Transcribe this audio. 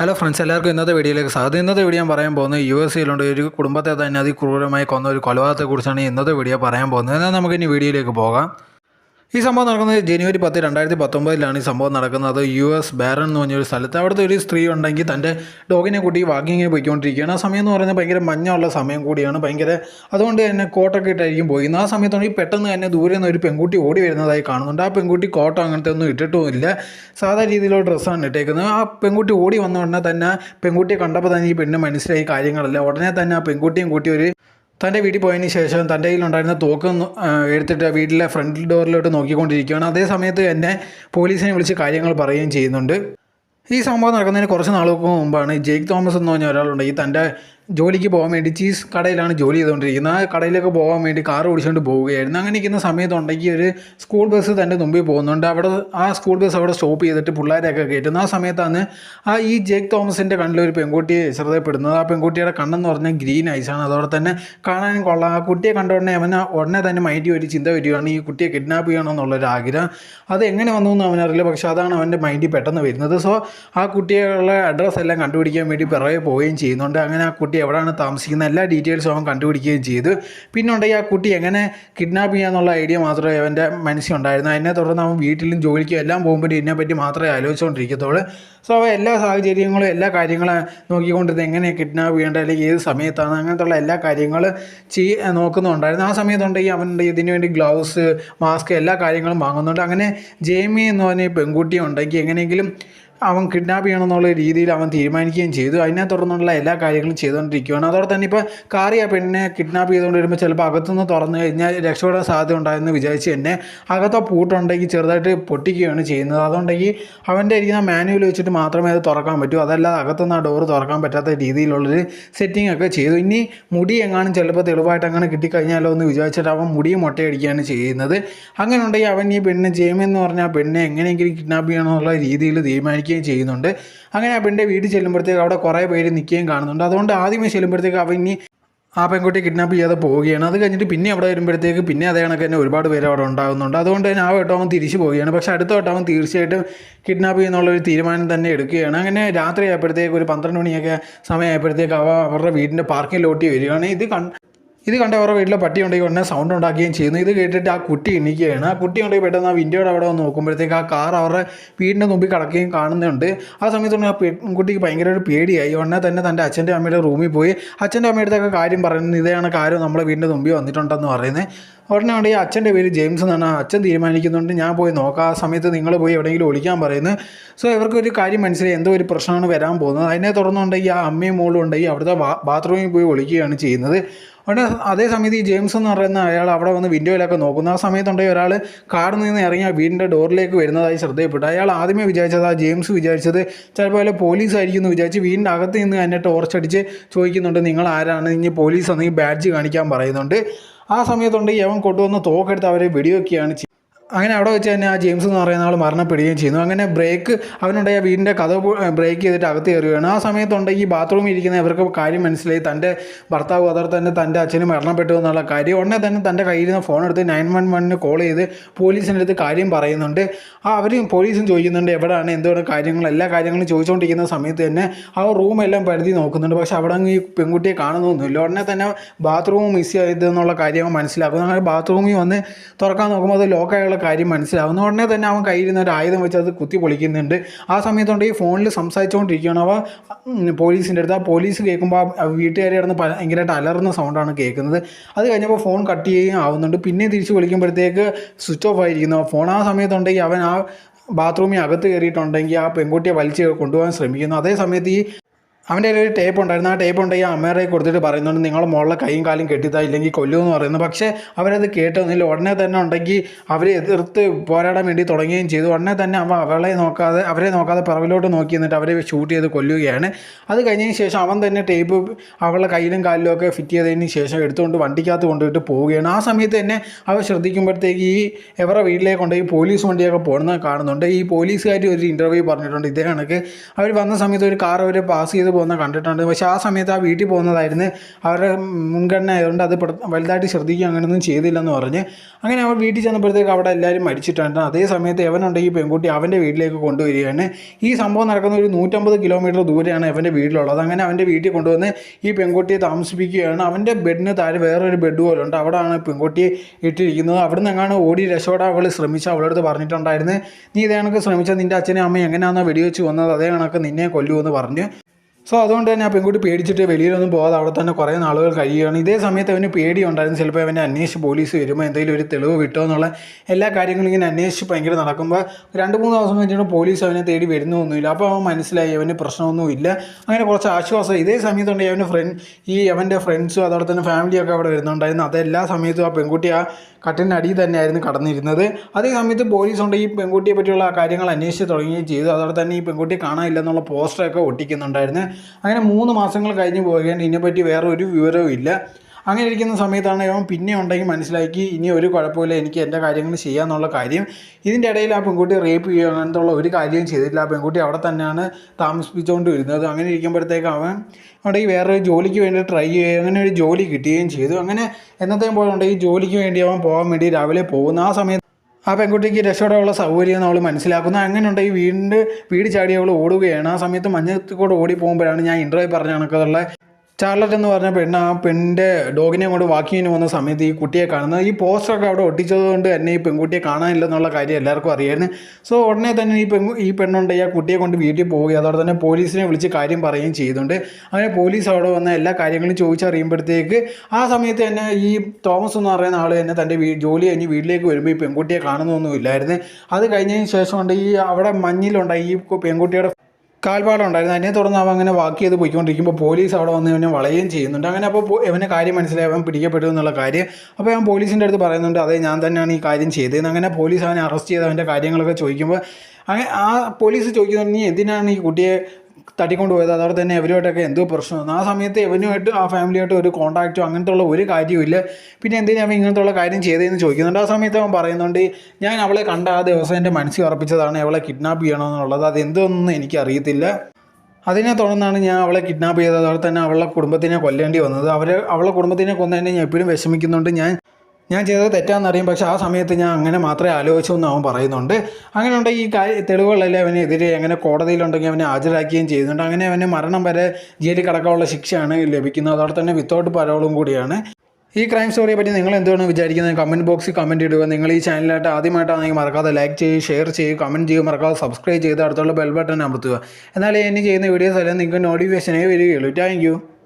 Hello friends എല്ലാവർക്കും ഇന്നത്തെ വീഡിയോയിലേക്ക് സ്വാഗതം. ഇന്നത്തെ വീഡിയോ ഞാൻ പറയാൻ പോകുന്നത് യു എസ് സിയിലുണ്ട്. ഒരു കുടുംബത്തെ തന്നെ അതിക്രൂരമായി കൊന്ന ഒരു കൊലപാതകത്തെക്കുറിച്ചാണ് ഇന്നത്തെ വീഡിയോ പറയാൻ പോകുന്നത്. എന്നാൽ നമുക്കിനി വീഡിയോയിലേക്ക് പോകാം. ഈ സംഭവം നടക്കുന്നത് ജനുവരി പത്ത് രണ്ടായിരത്തി പത്തൊമ്പതിലാണ് ഈ സംഭവം നടക്കുന്നത്. യു എസ് ബാരൻ എന്ന് പറഞ്ഞൊരു സ്ഥലത്ത് അവിടുത്തെ ഒരു സ്ത്രീ ഉണ്ടെങ്കിൽ തന്റെ ഡോഗിനെ കൂട്ടി വാക്കിങ്ങിന് പോയിക്കൊണ്ടിരിക്കുകയാണ്. ആ സമയം എന്ന് പറയുന്നത് ഭയങ്കര മഞ്ഞുള്ള സമയം കൂടിയാണ്. ഭയങ്കര അതുകൊണ്ട് തന്നെ കോട്ടൊക്കെ ഇട്ടായിരിക്കും പോയിരുന്നത്. ആ ഈ പെട്ടെന്ന് തന്നെ ദൂരെ നിന്ന് ഒരു പെൺകുട്ടി ഓടി വരുന്നതായി കാണുന്നുണ്ട്. ആ പെൺകുട്ടി കോട്ടോ അങ്ങനത്തെ ഒന്നും ഇട്ടിട്ടുമില്ല. സാധാ രീതിയിലുള്ള ഡ്രസ്സാണ് ഇട്ടേക്കുന്നത്. ആ പെൺകുട്ടി ഓടി വന്ന ഉടനെ തന്നെ പെൺകുട്ടിയെ കണ്ടപ്പോൾ തന്നെ ഈ പെണ്ണ് മനസ്സിലായി കാര്യങ്ങളല്ല. ഉടനെ തന്നെ ആ പെൺകുട്ടിയും കൂട്ടി ഒരു തന്റെ വീട്ടിൽ പോയതിന് ശേഷം തന്റെ കയ്യിലുണ്ടായിരുന്ന തോക്ക് എടുത്തിട്ട് വീട്ടിലെ ഫ്രണ്ട് ഡോറിലോട്ട് നോക്കിക്കൊണ്ടിരിക്കുകയാണ്. അതേ സമയത്ത് എന്നെ പോലീസിനെ വിളിച്ച് കാര്യങ്ങൾ പറയുകയും ചെയ്യുന്നുണ്ട്. ഈ സംഭവം നടക്കുന്നതിന് കുറച്ച് നാളുകൾക്ക് മുമ്പാണ് ജെയ്ക്ക് തോമസ് എന്ന് പറഞ്ഞ ഒരാളുണ്ട്. ഈ തന്റെ ജോലിക്ക് പോകാൻ വേണ്ടി ചീസ് കടയിലാണ് ജോലി ചെയ്തുകൊണ്ടിരിക്കുന്നത്. ആ കടയിലേക്ക് പോകാൻ വേണ്ടി കാർ ഓടിച്ചുകൊണ്ട് പോവുകയായിരുന്നു. അങ്ങനെ ഇരിക്കുന്ന സമയത്തുണ്ടെങ്കിൽ ഒരു സ്കൂൾ ബസ് തന്റെ മുമ്പിൽ പോകുന്നുണ്ട്. അവിടെ ആ സ്കൂൾ ബസ് അവിടെ സ്റ്റോപ്പ് ചെയ്തിട്ട് പിള്ളേരെയൊക്കെ കയറ്റുന്നു. ആ സമയത്താണ് ആ ഈ ജേക്ക് തോമസിന്റെ കണ്ണിലൊരു പെൺകുട്ടിയെ ശ്രദ്ധപ്പെടുന്നത് ആ പെൺകുട്ടിയുടെ കണ്ണെന്ന് പറഞ്ഞാൽ ഗ്രീൻ ഐസാണ് അതോടെ തന്നെ കാണാൻ കൊള്ളാം. ആ കുട്ടിയെ കണ്ട ഉടനെ അവന് ഉടനെ തന്നെ മൈൻഡിൽ ഒരു ചിന്ത വരികയാണ്. ഈ കുട്ടിയെ കിഡ്നാപ്പ് ചെയ്യണമെന്നുള്ളൊരു ആഗ്രഹം. അത് എങ്ങനെ വന്നു എന്ന് അവനറിയില്ല. പക്ഷേ അതാണ് അവന്റെ മൈൻഡിൽ പെട്ടെന്ന് വരുന്നത്. സോ ആ കുട്ടികളുടെ അഡ്രസ്സ് എല്ലാം കണ്ടുപിടിക്കാൻ വേണ്ടി പിറകെ പോവുകയും ചെയ്യുന്നുണ്ട്. അങ്ങനെ ആ കുട്ടി എവിടെയാണ് താമസിക്കുന്നത്. എല്ലാ ഡീറ്റെയിൽസും അവൻ കണ്ടുപിടിക്കുകയും ചെയ്തു. പിന്നെ ഉണ്ടെങ്കിൽ ആ കുട്ടി എങ്ങനെ കിഡ്നാപ്പ് ചെയ്യാന്നുള്ള ഐഡിയ മാത്രമേ അവന്റെ മനസ്സിലുണ്ടായിരുന്നു അതിനെ തുടർന്ന് അവൻ വീട്ടിലും ജോലിക്കും എല്ലാം പോകുമ്പോൾ ഇതിനെപ്പറ്റി മാത്രമേ ആലോചിച്ചുകൊണ്ടിരിക്കത്തുള്ളൂ. സോ അവ എല്ലാ സാഹചര്യങ്ങളും എല്ലാ കാര്യങ്ങളും നോക്കിക്കൊണ്ടിരുന്നത് എങ്ങനെ കിഡ്നാപ്പ് ചെയ്യേണ്ട അല്ലെങ്കിൽ ഏത് സമയത്താണ് അങ്ങനത്തുള്ള എല്ലാ കാര്യങ്ങളും ചെയ് നോക്കുന്നുണ്ടായിരുന്നു. ആ സമയത്തുണ്ടെങ്കിൽ അവന്റെ ഇതിന് വേണ്ടി ഗ്ലൗസ് മാസ്ക് എല്ലാ കാര്യങ്ങളും വാങ്ങുന്നുണ്ട്. അങ്ങനെ ജേമി എന്ന് പറഞ്ഞ പെൺകുട്ടി ഉണ്ടെങ്കിൽ എങ്ങനെയെങ്കിലും അവൻ കിഡ്നാപ്പ് ചെയ്യണമെന്നുള്ള രീതിയിൽ അവൻ തീരുമാനിക്കുകയും ചെയ്തു. അതിനെ തുടർന്നുള്ള എല്ലാ കാര്യങ്ങളും ചെയ്തുകൊണ്ടിരിക്കുകയാണ്. അതോടെ തന്നെ ഇപ്പോൾ കാറി ആ പെണ്ണിനെ കിഡ്നാപ്പ് ചെയ്തുകൊണ്ട് വരുമ്പോൾ ചിലപ്പോൾ അകത്തുനിന്ന് തുറന്നു കഴിഞ്ഞാൽ രക്ഷപ്പെടാൻ സാധ്യത ഉണ്ടായെന്ന് വിചാരിച്ച് തന്നെ അകത്തെ പൂട്ടുണ്ടെങ്കിൽ ചെറുതായിട്ട് പൊട്ടിക്കുകയാണ് ചെയ്യുന്നത്. അതുകൊണ്ടെങ്കിൽ അവന്റെ ഇരിക്കുന്ന മാനുവൽ വെച്ചിട്ട് മാത്രമേ അത് തുറക്കാൻ പറ്റൂ. അതല്ലാതെ അകത്തുനിന്ന് ആ ഡോറ് തുറക്കാൻ പറ്റാത്ത രീതിയിലുള്ളൊരു സെറ്റിംഗ് ഒക്കെ ചെയ്തു. ഇനി മുടി എങ്ങാനും ചിലപ്പോൾ തെളിവായിട്ട് അങ്ങനെ കിട്ടിക്കഴിഞ്ഞാലോ എന്ന് വിചാരിച്ചിട്ട് അവൻ മുടിയും മുട്ടയടിക്കുകയാണ് ചെയ്യുന്നത്. അങ്ങനെ ഉണ്ടെങ്കിൽ അവൻ ഈ പെണ്ണ് ജയമെന്ന് പറഞ്ഞാൽ പറഞ്ഞ ആ പെണ്ണെ എങ്ങനെയെങ്കിലും കിഡ്നാപ്പ് ചെയ്യണമെന്നുള്ള രീതിയിൽ തീരുമാനിക്കുകയും ചെയ്യുന്നുണ്ട്. അങ്ങനെ ആ പെണ്ണിന്റെ വീട്ടിൽ ചെല്ലുമ്പോഴത്തേക്ക് അവിടെ കുറേ പേര് നിൽക്കുകയും കാണുന്നുണ്ട്. അതുകൊണ്ട് ആദ്യമേ ചെല്ലുമ്പോഴത്തേക്ക് അവൻ ഇനി ആ പെൺകുട്ടിയെ കിഡ്നാപ്പ് ചെയ്യാതെ പോവുകയാണ്. അത് കഴിഞ്ഞിട്ട് പിന്നെ അവിടെ വരുമ്പോഴത്തേക്ക് പിന്നെ അതേ കണക്ക് തന്നെ ഒരുപാട് പേര് അവിടെ ഉണ്ടാകുന്നുണ്ട്. അതുകൊണ്ട് തന്നെ ആ വട്ടം അവൻ തിരിച്ചു പോവുകയാണ്. പക്ഷേ അടുത്ത വട്ടം അവൻ തീർച്ചയായിട്ടും കിഡ്നാപ്പ് ചെയ്യുന്നുള്ള ഒരു തീരുമാനം തന്നെ എടുക്കുകയാണ്. അങ്ങനെ രാത്രി ആയപ്പോഴത്തേക്ക് ഒരു പന്ത്രണ്ട് മണിയൊക്കെ സമയമായപ്പോഴത്തേക്ക് അവ അവരുടെ വീടിന്റെ പാർക്കിംഗ് ലോട്ടി വരികയാണ്. ഇത് കൺ ഇത് കണ്ട അവരുടെ വീട്ടിലെ പട്ടി ഉണ്ടെങ്കിൽ ഉടനെ സൗണ്ട് ഉണ്ടാക്കുകയും ചെയ്യുന്നു. ഇത് കേട്ടിട്ട് ആ കുട്ടി എണീക്കുകയാണ്. ആ കുട്ടി ഉണ്ടെങ്കിൽ പെട്ടെന്ന് ആ വിൻഡോയുടെ അവിടെ വന്ന് നോക്കുമ്പോഴത്തേക്ക് ആ കാർ അവരുടെ വീടിന്റെ മുമ്പിൽ കിടക്കുകയും കാണുന്നുണ്ട്. ആ സമയത്ത് ആ പെൺകുട്ടിക്ക് ഭയങ്കര ഒരു പേടിയായി. ഉടനെ തന്നെ തന്റെ അച്ഛന്റെ അമ്മയുടെ റൂമിൽ പോയി. അച്ഛന്റെ അമ്മയുടെ കാര്യം പറയുന്നത് ഇതാണ് കാര്യം നമ്മളെ വീടിന്റെ മുമ്പിൽ വന്നിട്ടുണ്ടെന്ന് പറയുന്നത്. ഉടനെ ഉണ്ട് ഈ അച്ഛന്റെ പേര് ജെയിംസ് എന്നാണ്. അച്ഛൻ തീരുമാനിക്കുന്നുണ്ട്. ഞാൻ പോയി നോക്കാം. ആ സമയത്ത് നിങ്ങൾ പോയി എവിടെയെങ്കിലും ഒളിക്കാൻ പറയുന്നത് സോ ഇവർക്കൊരു കാര്യം മനസ്സിലായി. എന്തോ ഒരു പ്രശ്നമാണ് വരാൻ പോകുന്നത്. അതിനെ തുടർന്നുണ്ടെങ്കിൽ ആ അമ്മയും മോളും ഉണ്ടെങ്കിൽ അവിടുത്തെ ബാത്റൂമിൽ പോയി ഒളിക്കുകയാണ് ചെയ്യുന്നത്. അവിടെ അതേ സമയത്ത് ഈ ജെയിംസ് എന്ന് പറയുന്ന അയാൾ അവിടെ വന്ന് വിൻഡോയിലൊക്കെ നോക്കുന്ന ആ സമയത്തുണ്ടെങ്കിൽ ഒരാൾ കാറിൽ നിന്ന് ഇറങ്ങി ആ വീടിന്റെ ഡോറിലേക്ക് വരുന്നതായി ശ്രദ്ധയപ്പെട്ടു അയാൾ ആദ്യമേ വിചാരിച്ചത് ആ ജെയിംസ് വിചാരിച്ചത് ചിലപ്പോൾ അയാൾ പോലീസ് ആയിരിക്കും എന്ന് വിചാരിച്ച് വീടിന്റെ അകത്ത് നിന്ന് എന്നെ ടോർച്ചടിച്ച് ചോദിക്കുന്നുണ്ട് നിങ്ങൾ ആരാണ്? ഇനി പോലീസ് ആണെങ്കിൽ ബാഡ്ജ് കാണിക്കാൻ പറയുന്നുണ്ട്. ആ സമയത്തുണ്ട് യവൻ കൊണ്ടുവന്ന് തോക്കെടുത്ത് അവരെ വെടിവെക്കുകയാണ് അങ്ങനെ അവിടെ വെച്ച് തന്നെ ആ ജെയിംസ് എന്ന് പറയുന്ന ആൾ മരണപ്പെടുകയും ചെയ്യുന്നു. അങ്ങനെ ബ്രേക്ക് അവനുണ്ടായ വീടിന്റെ കഥ ബ്രേക്ക് ചെയ്തിട്ട് അകത്ത് കയറുകയാണ്. ആ സമയത്തുണ്ടെങ്കിൽ ഈ ബാത്റൂമിൽ ഇരിക്കുന്ന ഇവർക്ക് കാര്യം മനസ്സിലായി. തന്റെ ഭർത്താവ് അതർ തന്നെ തന്റെ അച്ഛന് മരണപ്പെട്ടു എന്നുള്ള കാര്യം. ഉടനെ തന്നെ തന്റെ കയ്യിൽ നിന്ന് ഫോൺ എടുത്ത് നയൻ വൺ വണ്ണിന് കോൾ ചെയ്ത് പോലീസിന്റെ അടുത്ത് കാര്യം പറയുന്നുണ്ട്. ആ അവർ പോലീസും ചോദിക്കുന്നുണ്ട് എവിടെയാണ് എന്താണ് കാര്യങ്ങൾ? എല്ലാ കാര്യങ്ങളും ചോദിച്ചുകൊണ്ടിരിക്കുന്ന സമയത്ത് തന്നെ ആ റൂമെല്ലാം പരിധി നോക്കുന്നുണ്ട്. പക്ഷെ അവിടെ അങ്ങ് ഈ പെൺകുട്ടിയെ കാണുന്നൊന്നുമില്ല. ഉടനെ തന്നെ ബാത്റൂം മിസ് ചെയ്തെന്നുള്ള കാര്യം മനസ്സിലാക്കുന്നു. അങ്ങനെ ബാത്റൂമിൽ വന്ന് തുറക്കാൻ നോക്കുമ്പോൾ അത് ലോക്കായുള്ള കാര്യം മനസ്സിലാവുന്ന ഉടനെ തന്നെ അവൻ കയ്യിൽ നിന്ന് ഒരു ആയുധം വെച്ച് അത് കുത്തി പൊളിക്കുന്നുണ്ട്. ആ സമയത്തുകൊണ്ട് ഈ ഫോണിൽ സംസാരിച്ചുകൊണ്ടിരിക്കുകയാണ്. അവ പോലീസിന്റെ അടുത്ത് ആ പോലീസ് കേൾക്കുമ്പോൾ വീട്ടുകാരെ കിടന്ന് ഭയങ്കരമായിട്ട് അലറുന്ന സൗണ്ടാണ് കേൾക്കുന്നത്. അത് കഴിഞ്ഞപ്പോൾ ഫോൺ കട്ട് ചെയ്യുകയും ആവുന്നുണ്ട്. പിന്നെ തിരിച്ച് വിളിക്കുമ്പോഴത്തേക്ക് സ്വിച്ച് ഓഫ് ആയിരിക്കുന്നു. ഫോൺ ആ സമയത്തുണ്ടെങ്കിൽ അവൻ ആ ബാത്റൂമിൽ അകത്ത് കയറിയിട്ടുണ്ടെങ്കിൽ ആ പെൺകുട്ടിയെ വലിച്ച് കൊണ്ടുപോകാൻ ശ്രമിക്കുന്നു. അതേ സമയത്ത് ഈ അവന്റെ ഒരു ടേപ്പ് ഉണ്ടായിരുന്നു. ആ ടേപ്പ് ഉണ്ടെങ്കിൽ അമ്മേറെ കൊടുത്തിട്ട് പറയുന്നുണ്ട് നിങ്ങൾ മോളെ കൈയും കാലും കെട്ടിത്താ ഇല്ലെങ്കിൽ കൊല്ലുമെന്ന് പറയുന്നു. പക്ഷേ അവരത് കേട്ടൊന്നുമില്ല ഉടനെ തന്നെ ഉണ്ടെങ്കിൽ അവരെ എതിർത്ത് പോരാടാൻ വേണ്ടി തുടങ്ങുകയും ചെയ്തു. ഉടനെ തന്നെ അവ അവളെ നോക്കാതെ അവരെ നോക്കാതെ പിറവിലോട്ട് നോക്കി എന്നിട്ട് അവരെ ഷൂട്ട് ചെയ്ത് കൊല്ലുകയാണ്. അത് കഴിഞ്ഞതിന് ശേഷം അവൻ തന്നെ ടേപ്പ് അവളുടെ കയ്യിലും കാലിലും ഒക്കെ ഫിറ്റ് ചെയ്തതിന് ശേഷം എടുത്തുകൊണ്ട് വണ്ടിക്കകത്ത് കൊണ്ടുപോയിട്ട് പോവുകയാണ്. ആ സമയത്ത് തന്നെ അവർ ശ്രദ്ധിക്കുമ്പോഴത്തേക്ക് ഈ എവരുടെ വീട്ടിലേക്ക് കൊണ്ടുപോയി പോലീസ് വണ്ടിയൊക്കെ പോകുന്നത് കാണുന്നുണ്ട്. ഈ പോലീസുകാർ ഒരു ഇന്റർവ്യൂ പറഞ്ഞിട്ടുണ്ട്. ഇതേ കണക്ക്. അവർ വന്ന സമയത്ത് ഒരു കാർ അവർ പാസ് ചെയ്ത് പോകുന്ന കണ്ടിട്ടുണ്ട്. പക്ഷെ ആ സമയത്ത് ആ വീട്ടിൽ പോകുന്നതായിരുന്നു. അവരുടെ മുൻഗണന ആയതുകൊണ്ട് അത് വലുതായിട്ട് ശ്രദ്ധിക്കുക അങ്ങനെയൊന്നും ചെയ്തില്ലെന്ന് പറഞ്ഞ് അങ്ങനെ അവൻ വീട്ടിൽ ചെന്നപ്പോഴത്തേക്ക് അവിടെ എല്ലാവരും മരിച്ചിട്ടുണ്ട്. അതേ സമയത്ത് എവനുണ്ടെങ്കിൽ പെൺകുട്ടി അവന്റെ വീട്ടിലേക്ക് കൊണ്ടുവരികയാണ്. ഈ സംഭവം നടക്കുന്ന ഒരു നൂറ്റമ്പത് കിലോമീറ്റർ ദൂരെയാണ് അവന്റെ വീട്ടിലുള്ളത്. അങ്ങനെ അവന്റെ വീട്ടിൽ കൊണ്ടുവന്ന് ഈ പെൺകുട്ടിയെ താമസിപ്പിക്കുകയാണ്. അവന്റെ ബെഡിന് താഴെ വേറൊരു ബെഡ് പോലെ ഉണ്ട് അവിടെയാണ് പെൺകുട്ടിയെ ഇട്ടിരിക്കുന്നത്. അവിടെ നിന്ന് എങ്ങാണ് ഓടി രക്ഷപ്പെടാൻ അവൾ ശ്രമിച്ച. അവളടുത്ത് പറഞ്ഞിട്ടുണ്ടായിരുന്നു നീ ഇതേ കണക്ക് ശ്രമിച്ചാൽ നിന്റെ അച്ഛനും അമ്മയും എങ്ങനെയാണെന്നോ വെടിവെച്ച് വന്നത് അതേ കണക്ക് നിന്നെ കൊല്ലുമെന്ന് പറഞ്ഞു സോ അതുകൊണ്ട് തന്നെ ആ പെൺകുട്ടി പേടിച്ചിട്ട് വെളിയിലൊന്നും പോകാതെ അവിടെ തന്നെ കുറേ നാളുകൾ കഴിയുകയാണ്. ഇതേ സമയത്ത് അവന് പേടിയുണ്ടായിരുന്നു. ചിലപ്പോൾ അവനെ അന്വേഷിച്ച് പോലീസ് വരുമ്പോൾ എന്തെങ്കിലും ഒരു തെളിവ് കിട്ടുമോ എന്നുള്ള എല്ലാ കാര്യങ്ങളും ഇങ്ങനെ അന്വേഷിച്ച് ഭയങ്കര നടക്കുമ്പോൾ രണ്ട് മൂന്ന് ദിവസം കഴിഞ്ഞിട്ട് പോലീസ് അവനെ തേടി വരുന്നൊന്നുമില്ല. അപ്പോൾ അവൻ മനസ്സിലായി അവന് പ്രശ്നമൊന്നുമില്ല അങ്ങനെ കുറച്ച് ആശ്വാസം. ഇതേ സമയത്തുണ്ടെങ്കിൽ അവന്റെ ഫ്രണ്ട് ഈ അവന്റെ ഫ്രണ്ട്സും അതോടെ തന്നെ ഫാമിലിയൊക്കെ അവിടെ വരുന്നുണ്ടായിരുന്നു. അതെല്ലാ സമയത്തും ആ പെൺകുട്ടി ആ കട്ടിന്റെ അടിയിൽ തന്നെയായിരുന്നു കടന്നിരുന്നത്. അതേ സമയത്ത് പോലീസ് ഉണ്ട് ഈ പെൺകുട്ടിയെ പറ്റിയുള്ള കാര്യങ്ങൾ അന്വേഷിച്ച് തുടങ്ങുകയും ചെയ്തു. അതോടെ തന്നെ ഈ പെൺകുട്ടിയെ കാണാനില്ല എന്നുള്ള പോസ്റ്ററൊക്കെ ഒട്ടിക്കുന്നുണ്ടായിരുന്നു. അങ്ങനെ മൂന്ന് മാസങ്ങൾ കഴിഞ്ഞ് പോവുകയാണ് ഇതിനെപ്പറ്റി വേറെ ഒരു വിവരവും ഇല്ല. അങ്ങനെ ഇരിക്കുന്ന സമയത്താണ് അവൻ പിന്നെ ഉണ്ടെങ്കിൽ മനസ്സിലാക്കി ഇനി ഒരു കുഴപ്പമില്ല എനിക്ക് എന്റെ കാര്യങ്ങൾ ചെയ്യാമെന്നുള്ള കാര്യം. ഇതിന്റെ ഇടയിൽ ആ പെൺകുട്ടി റേപ്പ് ചെയ്യുക അങ്ങനത്തുള്ള ഒരു കാര്യവും ചെയ്തിട്ടില്ല. ആ പെൺകുട്ടി അവിടെ തന്നെയാണ് താമസിപ്പിച്ചുകൊണ്ട് വരുന്നത് അങ്ങനെ ഇരിക്കുമ്പോഴത്തേക്ക് അവൻ അവിടെ വേറൊരു ജോലിക്ക് വേണ്ടി ട്രൈ ചെയ്യുകയും അങ്ങനെ ഒരു ജോലി കിട്ടുകയും ചെയ്തു. അങ്ങനെ എന്നത്തെയും പോലെ ഉണ്ടെങ്കിൽ ജോലിക്ക് വേണ്ടി അവൻ പോകാൻ വേണ്ടി രാവിലെ പോകുന്ന. ആ സമയത്ത് ആ പെൺകുട്ടിക്ക് രക്ഷപ്പെടാനുള്ള സൗകര്യം അവൾ മനസ്സിലാക്കുന്നു. അങ്ങനെ ഉണ്ട് ഈ വീടിന്റെ വീട് ചാടി അവൾ ഓടുകയാണ്. ആ സമയത്ത് മഞ്ഞത്തിൽ കൂടെ ഓടി പോകുമ്പോഴാണ് ഞാൻ ഇന്റർവ്യൂ പറഞ്ഞ കണക്കുള്ള ചാർലറ്റ് എന്ന് പറഞ്ഞ പെണ്ണ് ആ പെണ്ണിന്റെ ഡോഗിനെ കൊണ്ട് വാക്കിങ്ങിന് വന്ന സമയത്ത് ഈ കുട്ടിയെ കാണുന്നത്. ഈ പോസ്റ്ററൊക്കെ അവിടെ ഒട്ടിച്ചത് കൊണ്ട് തന്നെ ഈ പെൺകുട്ടിയെ കാണാനില്ലെന്നുള്ള കാര്യം എല്ലാവർക്കും അറിയായിരുന്നു. സോ ഉടനെ തന്നെ ഈ പെൺ ഈ പെണ്ണുണ്ട്. ഈ കുട്ടിയെ കൊണ്ട് വീട്ടിൽ പോവുകയും അതോടെ തന്നെ പോലീസിനെ വിളിച്ച് കാര്യം പറയുകയും ചെയ്തുകൊണ്ട് അങ്ങനെ പോലീസ് അവിടെ വന്ന എല്ലാ കാര്യങ്ങളും ചോദിച്ചറിയുമ്പോഴത്തേക്ക് ആ സമയത്ത് തന്നെ ഈ തോമസ് എന്ന് പറയുന്ന ആൾ തന്നെ തന്റെ വീ ജോലി കഴിഞ്ഞ് വീട്ടിലേക്ക് വരുമ്പോൾ ഈ പെൺകുട്ടിയെ കാണുന്നൊന്നും ഇല്ലായിരുന്നു. അത് കഴിഞ്ഞതിന് ശേഷമുണ്ട് ഈ അവിടെ മഞ്ഞിലുണ്ടായി ഈ പെൺകുട്ടിയുടെ കാൽപാടുണ്ടായിരുന്നു അതിനെ തുടർന്ന് അവൻ അങ്ങനെ വാക്ക് ചെയ്ത് പോയിക്കൊണ്ടിരിക്കുമ്പോൾ പോലീസ് അവിടെ വന്ന് ഇവനെ വളയുകയും ചെയ്യുന്നുണ്ട്. അങ്ങനെ അപ്പോൾ ഇവന് കാര്യം മനസ്സിലായി. അവൻ പിടിക്കപ്പെട്ടു എന്നുള്ള കാര്യം. അപ്പോൾ അവൻ പോലീസിന്റെ അടുത്ത് പറയുന്നുണ്ട് അതേ ഞാൻ തന്നെയാണ് ഈ കാര്യം ചെയ്തതെന്ന്. അങ്ങനെ പോലീസ് അവനെ അറസ്റ്റ് ചെയ്ത് അവന്റെ കാര്യങ്ങളൊക്കെ ചോദിക്കുമ്പോൾ അങ്ങനെ ആ പോലീസ് ചോദിക്കുന്നുണ്ട് നീ എന്തിനാണ് ഈ കുട്ടിയെ തട്ടിക്കൊണ്ട് പോയത് അതോടെ തന്നെ എവരുമായിട്ടൊക്കെ എന്തോ പ്രശ്നമാണ് ആ സമയത്ത് എവനുമായിട്ട് ആ ഫാമിലിയായിട്ട് ഒരു കോൺടാക്റ്റോ അങ്ങനത്തെ ഉള്ള ഒരു കാര്യമില്ല പിന്നെ എന്തിനാ അവൻ ഇങ്ങനത്തെ ഉള്ള കാര്യം ചെയ്തതെന്ന് ചോദിക്കുന്നുണ്ട്. ആ സമയത്ത് അവൻ പറയുന്നുണ്ട് ഞാൻ അവളെ കണ്ട ആ ദിവസം എന്റെ മനസ്സിൽ ഉറപ്പിച്ചതാണ് അവളെ കിഡ്നാപ്പ് ചെയ്യണമെന്നുള്ളത്. അത് എന്തൊന്നും എനിക്കറിയത്തില്ല. അതിനെ തുടർന്നാണ് ഞാൻ അവളെ കിഡ്നാപ്പ് ചെയ്തത്. അതുപോലെ തന്നെ അവളുടെ കുടുംബത്തിനെ കൊല്ലേണ്ടി വന്നത്. അവർ അവളുടെ കുടുംബത്തിനെ കൊന്നതിനെ ഞാൻ എപ്പോഴും വിഷമിക്കുന്നുണ്ട്. ഞാൻ ഞാൻ ചെയ്തത് തെറ്റാണെന്നറിയും പക്ഷേ ആ സമയത്ത് ഞാൻ അങ്ങനെ മാത്രമേ ആലോചിച്ചു എന്ന് അവൻ പറയുന്നുണ്ട്. അങ്ങനെ ഉണ്ടെങ്കിൽ ഈ കാര്യ തെളിവുകളെല്ലാം അവനെതിരെ അങ്ങനെ കോടതിയിലുണ്ടെങ്കിൽ അവനെ ഹാജരാക്കുകയും ചെയ്യുന്നുണ്ട്. അങ്ങനെ അവന് മരണം വരെ ജയിലിൽ കിടക്കാനുള്ള ശിക്ഷയാണ് ലഭിക്കുന്നത്. അതോടെ തന്നെ വിത്തൗട്ട് പരോളും കൂടിയാണ്. ഈ ക്രൈം സ്റ്റോറിയെ പറ്റി നിങ്ങൾ എന്താണ് വിചാരിക്കുന്നത്? കമന്റ് ബോക്സിൽ കമന്റ് ഇടുക. നിങ്ങൾ ഈ ചാനലായിട്ട് ആദ്യമായിട്ടാണെങ്കിൽ മറക്കാതെ ലൈക്ക് ചെയ്യുക ഷെയർ ചെയ്യുക കമന്റ് ചെയ്യുക. മറക്കാതെ സബ്സ്ക്രൈബ് ചെയ്ത് അടുത്തുള്ള ബെൽ ബട്ടൺ അമർത്തുക. എന്നാലേ ഇനി ചെയ്യുന്ന വീഡിയോസ് എല്ലാം നിങ്ങൾക്ക് നോട്ടിഫിക്കേഷനേ വരികയുള്ളൂ. താങ്ക്